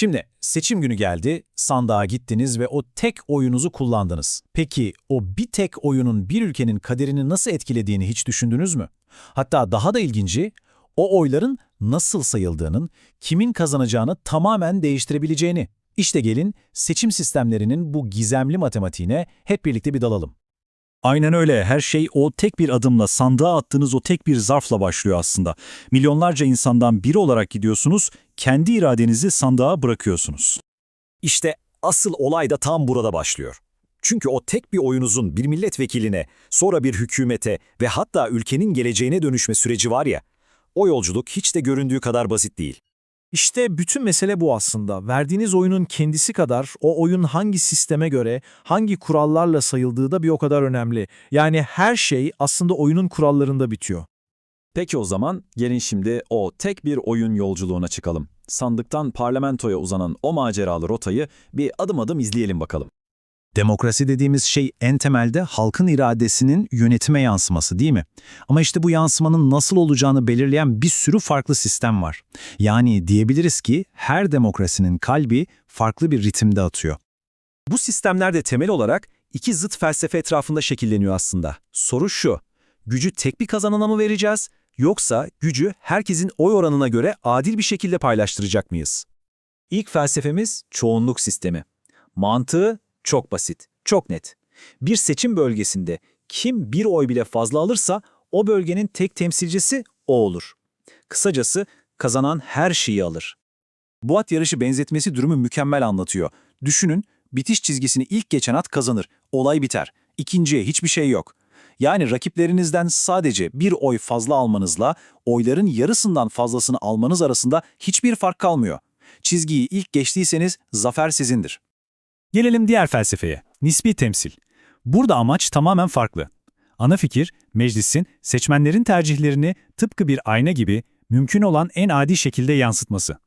Şimdi seçim günü geldi, sandığa gittiniz ve o tek oyunuzu kullandınız. Peki o bir tek oyunun bir ülkenin kaderini nasıl etkilediğini hiç düşündünüz mü? Hatta daha da ilginci, o oyların nasıl sayıldığının, kimin kazanacağını tamamen değiştirebileceğini. İşte gelin seçim sistemlerinin bu gizemli matematiğine hep birlikte bir dalalım. Aynen öyle. Her şey o tek bir adımla, sandığa attığınız o tek bir zarfla başlıyor aslında. Milyonlarca insandan biri olarak gidiyorsunuz, kendi iradenizi sandığa bırakıyorsunuz. İşte asıl olay da tam burada başlıyor. Çünkü o tek bir oyunuzun bir milletvekiline, sonra bir hükümete ve hatta ülkenin geleceğine dönüşme süreci var ya, o yolculuk hiç de göründüğü kadar basit değil. İşte bütün mesele bu aslında. Verdiğiniz oyunun kendisi kadar o oyun hangi sisteme göre, hangi kurallarla sayıldığı da bir o kadar önemli. Yani her şey aslında oyunun kurallarında bitiyor. Peki o zaman gelin şimdi o tek bir oyun yolculuğuna çıkalım. Sandıktan parlamentoya uzanan o maceralı rotayı bir adım adım izleyelim bakalım. Demokrasi dediğimiz şey en temelde halkın iradesinin yönetime yansıması değil mi? Ama işte bu yansımanın nasıl olacağını belirleyen bir sürü farklı sistem var. Yani diyebiliriz ki her demokrasinin kalbi farklı bir ritimde atıyor. Bu sistemler de temel olarak iki zıt felsefe etrafında şekilleniyor aslında. Soru şu, gücü tek bir kazanana mı vereceğiz, yoksa gücü herkesin oy oranına göre adil bir şekilde paylaştıracak mıyız? İlk felsefemiz çoğunluk sistemi. Mantığı çok basit, çok net. Bir seçim bölgesinde kim bir oy bile fazla alırsa o bölgenin tek temsilcisi o olur. Kısacası kazanan her şeyi alır. Bu at yarışı benzetmesi durumu mükemmel anlatıyor. Düşünün, bitiş çizgisini ilk geçen at kazanır, olay biter. İkinciye hiçbir şey yok. Yani rakiplerinizden sadece bir oy fazla almanızla oyların yarısından fazlasını almanız arasında hiçbir fark kalmıyor. Çizgiyi ilk geçtiyseniz zafer sizindir. Gelelim diğer felsefeye, nispi temsil. Burada amaç tamamen farklı. Ana fikir, meclisin seçmenlerin tercihlerini tıpkı bir ayna gibi mümkün olan en adi şekilde yansıtması.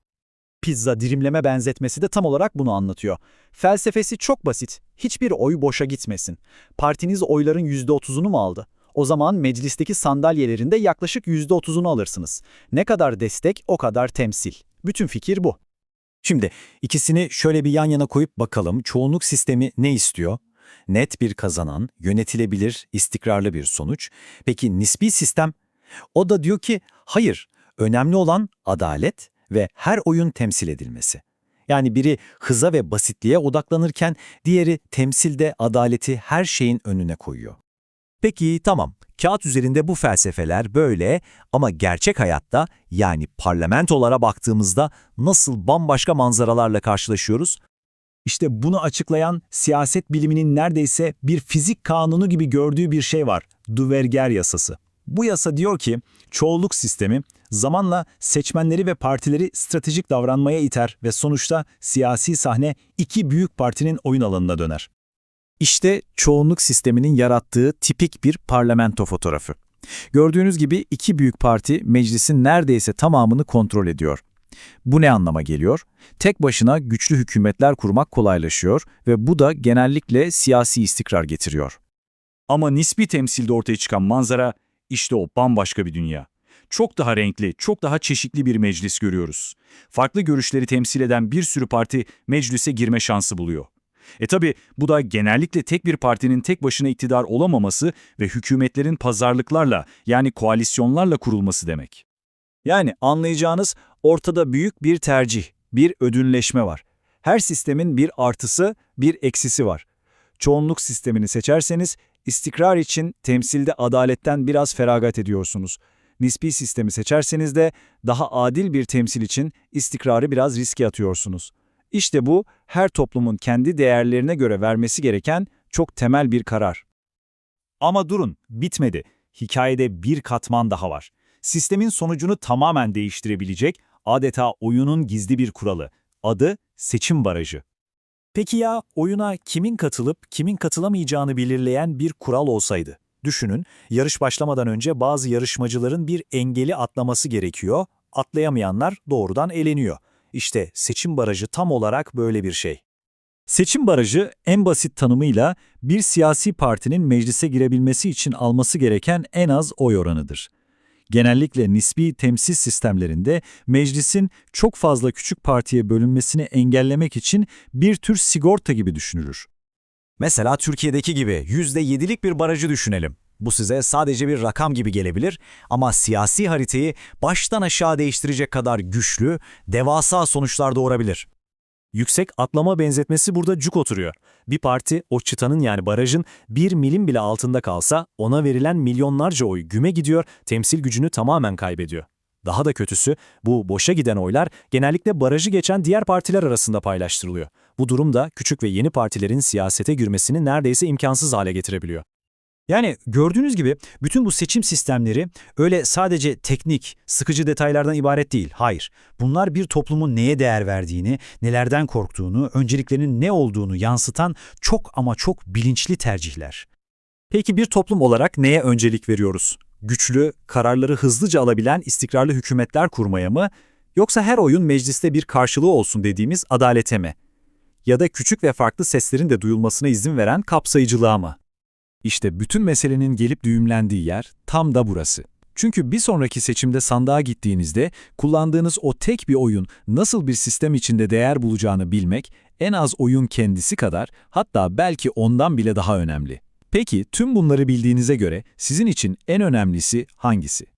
Pizza dilimleme benzetmesi de tam olarak bunu anlatıyor. Felsefesi çok basit. Hiçbir oy boşa gitmesin. Partiniz oyların %30'unu mu aldı? O zaman meclisteki sandalyelerinde yaklaşık %30'unu alırsınız. Ne kadar destek o kadar temsil. Bütün fikir bu. Şimdi ikisini şöyle bir yan yana koyup bakalım çoğunluk sistemi ne istiyor? Net bir kazanan, yönetilebilir, istikrarlı bir sonuç. Peki nispi sistem? O da diyor ki hayır, önemli olan adalet ve her oyun temsil edilmesi. Yani biri hıza ve basitliğe odaklanırken diğeri temsilde adaleti her şeyin önüne koyuyor. Peki tamam, kağıt üzerinde bu felsefeler böyle ama gerçek hayatta yani parlamentolara baktığımızda nasıl bambaşka manzaralarla karşılaşıyoruz? İşte bunu açıklayan siyaset biliminin neredeyse bir fizik kanunu gibi gördüğü bir şey var, Duverger yasası. Bu yasa diyor ki, çoğulluk sistemi zamanla seçmenleri ve partileri stratejik davranmaya iter ve sonuçta siyasi sahne iki büyük partinin oyun alanına döner. İşte çoğunluk sisteminin yarattığı tipik bir parlamento fotoğrafı. Gördüğünüz gibi iki büyük parti meclisin neredeyse tamamını kontrol ediyor. Bu ne anlama geliyor? Tek başına güçlü hükümetler kurmak kolaylaşıyor ve bu da genellikle siyasi istikrar getiriyor. Ama nispi temsilde ortaya çıkan manzara işte o bambaşka bir dünya. Çok daha renkli, çok daha çeşitli bir meclis görüyoruz. Farklı görüşleri temsil eden bir sürü parti meclise girme şansı buluyor. E tabi bu da genellikle tek bir partinin tek başına iktidar olamaması ve hükümetlerin pazarlıklarla yani koalisyonlarla kurulması demek. Yani anlayacağınız ortada büyük bir tercih, bir ödünleşme var. Her sistemin bir artısı, bir eksisi var. Çoğunluk sistemini seçerseniz istikrar için temsilde adaletten biraz feragat ediyorsunuz. Nispi sistemi seçerseniz de daha adil bir temsil için istikrarı biraz riske atıyorsunuz. İşte bu her toplumun kendi değerlerine göre vermesi gereken çok temel bir karar. Ama durun, bitmedi. Hikayede bir katman daha var. Sistemin sonucunu tamamen değiştirebilecek adeta oyunun gizli bir kuralı. Adı seçim barajı. Peki ya oyuna kimin katılıp kimin katılamayacağını belirleyen bir kural olsaydı? Düşünün, yarış başlamadan önce bazı yarışmacıların bir engeli atlaması gerekiyor, atlayamayanlar doğrudan eleniyor. İşte seçim barajı tam olarak böyle bir şey. Seçim barajı en basit tanımıyla bir siyasi partinin meclise girebilmesi için alması gereken en az oy oranıdır. Genellikle nispi temsil sistemlerinde meclisin çok fazla küçük partiye bölünmesini engellemek için bir tür sigorta gibi düşünülür. Mesela Türkiye'deki gibi %7'lik bir barajı düşünelim. Bu size sadece bir rakam gibi gelebilir ama siyasi haritayı baştan aşağı değiştirecek kadar güçlü, devasa sonuçlar doğurabilir. Yüksek atlama benzetmesi burada cuk oturuyor. Bir parti o çıtanın yani barajın bir milim bile altında kalsa ona verilen milyonlarca oy güme gidiyor, temsil gücünü tamamen kaybediyor. Daha da kötüsü bu boşa giden oylar genellikle barajı geçen diğer partiler arasında paylaştırılıyor. Bu durum da küçük ve yeni partilerin siyasete girmesini neredeyse imkansız hale getirebiliyor. Yani gördüğünüz gibi bütün bu seçim sistemleri öyle sadece teknik, sıkıcı detaylardan ibaret değil. Hayır. Bunlar bir toplumun neye değer verdiğini, nelerden korktuğunu, önceliklerinin ne olduğunu yansıtan çok ama çok bilinçli tercihler. Peki bir toplum olarak neye öncelik veriyoruz? Güçlü, kararları hızlıca alabilen istikrarlı hükümetler kurmaya mı? Yoksa her oyun mecliste bir karşılığı olsun dediğimiz adalete mi? Ya da küçük ve farklı seslerin de duyulmasına izin veren kapsayıcılığa mı? İşte bütün meselenin gelip düğümlendiği yer tam da burası. Çünkü bir sonraki seçimde sandığa gittiğinizde kullandığınız o tek bir oyun nasıl bir sistem içinde değer bulacağını bilmek en az oyun kendisi kadar hatta belki ondan bile daha önemli. Peki tüm bunları bildiğinize göre sizin için en önemlisi hangisi?